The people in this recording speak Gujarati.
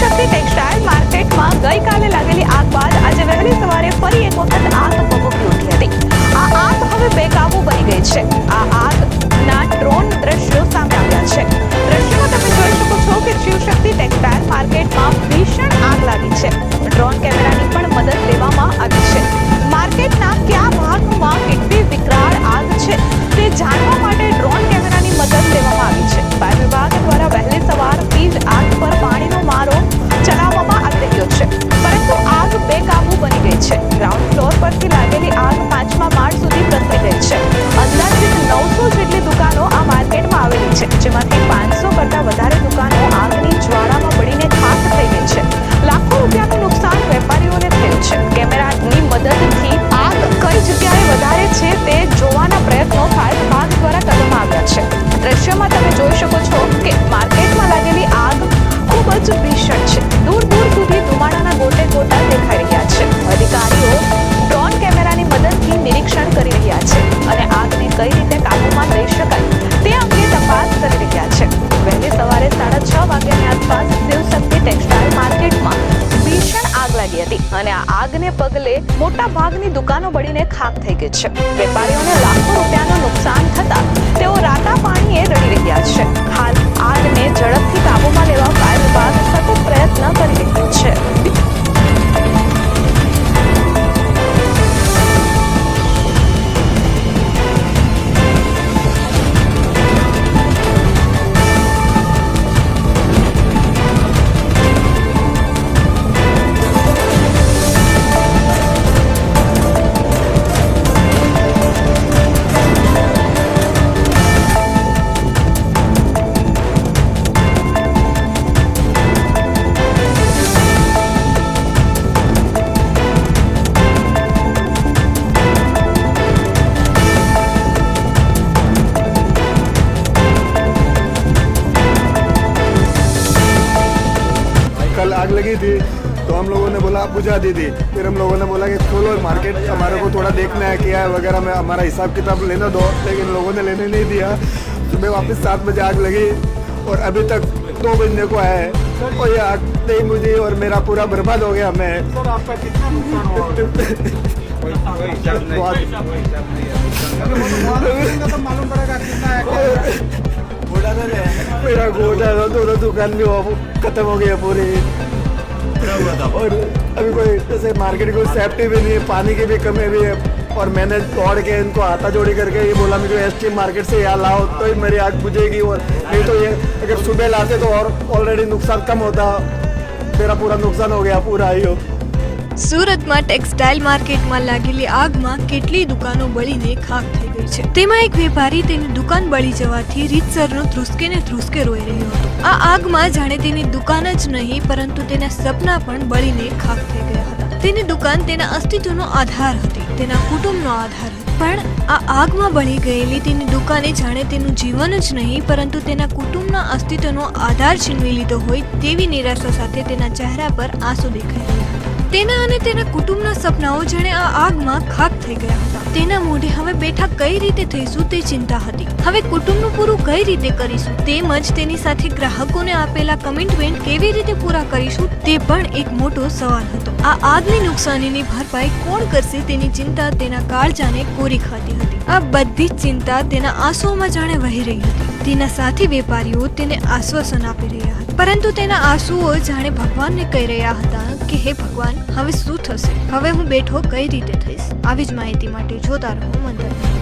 શિવશક્તિ ટેક્સટાઇલ માર્કેટમાં ગઈકાલે લાગેલી આગ બાદ આજે વહેલી સવારે ફરી એક વખત અને આ આગને પગલે મોટા ભાગની દુકાનો બળીને ખાક થઈ ગઈ છે. વેપારીઓને લાખો રૂપિયાનું નુકસાન થતા તેઓ आग लगी थी तो हम लोगों ने बोला बुझा दी थी फिर हम लोगों ने बोला कि खोलो मार्केट हमारे को थोड़ा देखना है क्या है वगैरह में हमारा हिसाब किताब लेने दो लेकिन लोगों ने लेने नहीं दिया। सुबह वापस सात बजे आग लगी और अभी तक दो बजने को है। और ये आग नहीं मुझे और मेरा पूरा बर्बाद हो गया मैं। सर आपका कितना नुकसान हुआ? कोई कोई हिसाब नहीं। बहुत- मालूम पड़ेगा कितना है। है। मेरा गोटा था दोनों दुकान वो खत्म हो गया पूरी और अभी कोई जैसे मार्केट की कोई सेफ्टी भी नहीं है, पानी की भी कमी भी है, और मैंने दौड़ के इनको हाथा जोड़ी करके ये बोला मेरे को एस मार्केट से यहाँ लाओ तो ही मेरी आग बुझेगी, और नहीं तो ये अगर सुबह लाते तो और ऑलरेडी नुकसान कम होता, मेरा पूरा नुकसान हो गया, पूरा ही हो સુરતમાં ટેક્સટાઇલ માર્કેટમાં લાગેલી આગમાં કેટલી દુકાનો બળીને ખાક થઈ ગઈ છે. તેમાં એક વેપારી તેની દુકાન બળી જવાથી રીતસરનો ધ્રુસકે ને ધ્રુસકે રોઈ રહ્યો હતો. આ આગમાં જાણે તેની દુકાન જ નહીં, પરંતુ તેના સપના પણ બળીને ખાક થઈ ગયા હતા. તેની દુકાન તેના અસ્તિત્વનો આધાર હતી, તેના કુટુંબનો આધાર હતો. પણ આ આગમાં બળી ગયેલી તેની દુકાને જાણે તેનું જીવન જ નહીં, પરંતુ તેના કુટુંબના અસ્તિત્વનો આધાર છીનવી લીધો હોય તેવી નિરાશા સાથે તેના ચહેરા પર આંસુ દેખાઈ રહ્યા હતા. તેના અને તેના કુટુંબના સપનાઓ જાણે આ આગમાં ખાક થઈ ગયા હતા. તેના મોઢે હવે બેઠા કઈ રીતે થઈશું તે ચિંતા હતી. હવે કુટુંબનું પૂરું કઈ રીતે કરીશું તેમજ તેની સાથે ગ્રાહકોને આપેલા કમિટમેન્ટ કેવી રીતે પૂરા કરીશું તે પણ એક મોટો સવાલ હતો. આ આગની નુકસાનીની ભરપાઈ કોણ કરશે તેની ચિંતા તેના કાળજાને કોરી ખાતી હતી. આ બધી જ ચિંતા તેના આંસુઓમાં જાણે વહી રહી હતી. તેના સાથી વેપારીઓ તેને આશ્વાસન આપી રહ્યા હતા. પરંતુ તેના આંસુઓ જાણે ભગવાનને કહી રહ્યા હતા કે, હે ભગવાન, હવે શું થશે? હવે હું બેઠો કઈ રીતે થઈશ? આવી જ માહિતી માટે જોતા રહો મંતર